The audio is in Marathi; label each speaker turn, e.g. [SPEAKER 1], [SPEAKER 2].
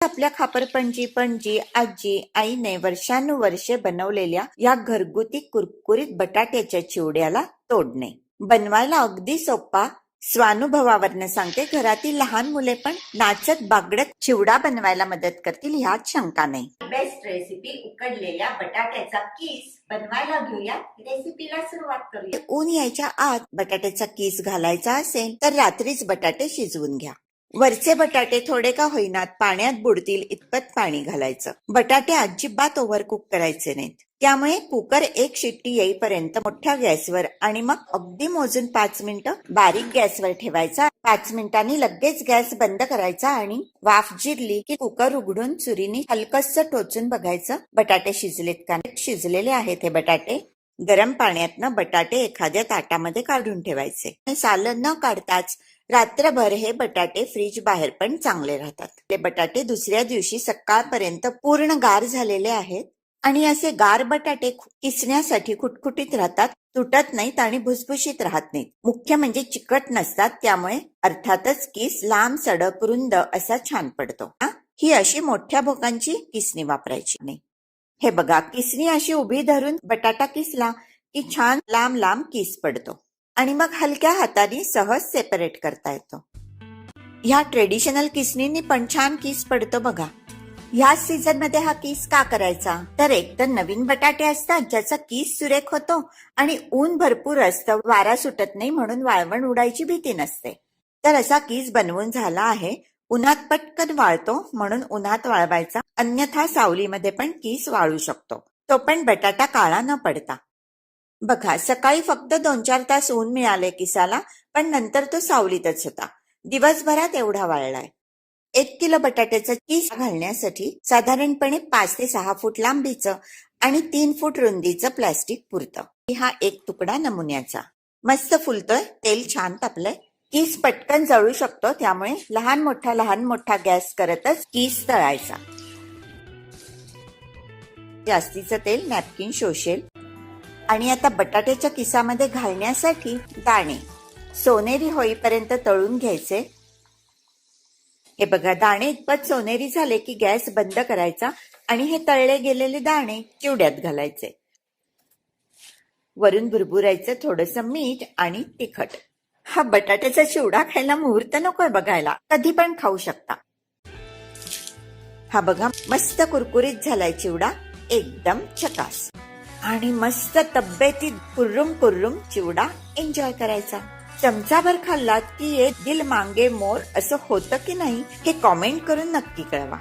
[SPEAKER 1] आपल्या खापरपणजी पणजी आजी आईने वर्षानुवर्षे बनवलेल्या या घरगुती कुरकुरीत बटाट्याच्या चिवड्याला तोडणे. बनवायला अगदी सोपा स्वानुभवावरनं सांगते घरातील लहान मुले पण नाचत बागडत चिवडा बनवायला मदत करतील ह्यात शंका नाही. बेस्ट रेसिपी उकडलेल्या बटाट्याचा किस बनवायला घेऊया. रेसिपीला सुरुवात करूया. ऊन यायच्या आत बटाट्याचा किस घालायचा असेल तर रात्रीच बटाटे शिजवून घ्या. वरचे बटाटे थोडे का होईनात पाण्यात बुडतील इतपत पाणी घालायचं. बटाटे अजिबात ओव्हरकुक करायचे नाहीत. त्यामुळे कुकर एक शिट्टी येईपर्यंत मोठ्या गॅसवर आणि मग अगदी मोजून पाच मिनिटं बारीक गॅसवर ठेवायचा. पाच मिनिटांनी लगेच गॅस बंद करायचा आणि वाफ जिरली की कुकर उघडून चुरीने हलकस टोचून बघायचं बटाटे शिजलेत का नाही. शिजलेले आहेत हे बटाटे. गरम पाण्यातनं बटाटे एखाद्या ताटामध्ये काढून ठेवायचे. सालं न काढताच रात्रभर हे बटाटे फ्रीज बाहेर पण चांगले राहतात. ते बटाटे दुसऱ्या दिवशी सकाळपर्यंत पूर्ण गार झालेले आहेत आणि असे गार बटाटे किसण्यासाठी खुटखुटीत राहतात तुटत नाहीत आणि भुसभुशीत राहत नाहीत. मुख्य म्हणजे चिकट नसतात त्यामुळे अर्थातच किस लांब सडक रुंद असा छान पडतो. ही? अशी मोठ्या भोकांची किसणी वापरायची नाही. हे बघा किसणी अशी उभी धरून बटाटा किसला की छान लांब लांब किस पडतो. आणि मग हलक्या हाताने सहज सेपरेट करता येतो. ह्या ट्रेडिशनल किसनी पण छान किस पडतो बघा. ह्याच सीझनमध्ये हा किस का करायचा? तर एक तर नवीन बटाटे असतात ज्याचा किस सुरेख होतो आणि ऊन भरपूर असतं वारा सुटत नाही म्हणून वाळवण उडायची भीती नसते. तर असा किस बनवून झाला आहे उन्हात पटकन वाळतो म्हणून उन्हात वाळवायचा अन्यथा सावलीमध्ये पण किस वाळू शकतो. तो पण बटाटा काळा न पडता. बघा सकाळी फक्त दोन चार तास ऊन मिळाले किसाला पण नंतर तो सावलीतच होता. दिवसभरात एवढा वाळलाय. एक किलो बटाट्याचा किस घालण्यासाठी साधारणपणे पाच ते सहा फूट लांबीचं आणि तीन फूट रुंदीचं प्लास्टिक पुरतं. हा एक तुकडा नमुन्याचा. मस्त फुलतोय तेल छान तापलंय. किस पटकन जळू शकतो त्यामुळे लहान मोठा लहान मोठा गॅस करतच किस तळायचा. जास्तीचं तेल नॅपकिन शोषेल आणि आता बटाट्याच्या किसामध्ये घालण्यासाठी दाणे. सोनेरी होईपर्यंत तळून घ्यायचे. हे बघा दाणे इतपत सोनेरी झाले की गॅस बंद करायचा आणि हे तळले गेलेले दाणे चिवड्यात घालायचे. वरून भुरभुरायचं थोडस मीठ आणि तिखट. हा बटाट्याचा चिवडा खायला मुहूर्त नकोय बघायला. कधी पण खाऊ शकता. हा बघा मस्त कुरकुरीत झालाय चिवडा. एकदम चकास. आणि मस्त तब्येतीत कुर्रुम कुर्रुम चिवडा एन्जॉय करायचा. चमचाभर खाल्लात की ये दिल मांगे मोर असं होतं की नाही हे कॉमेंट करून नक्की कळवा.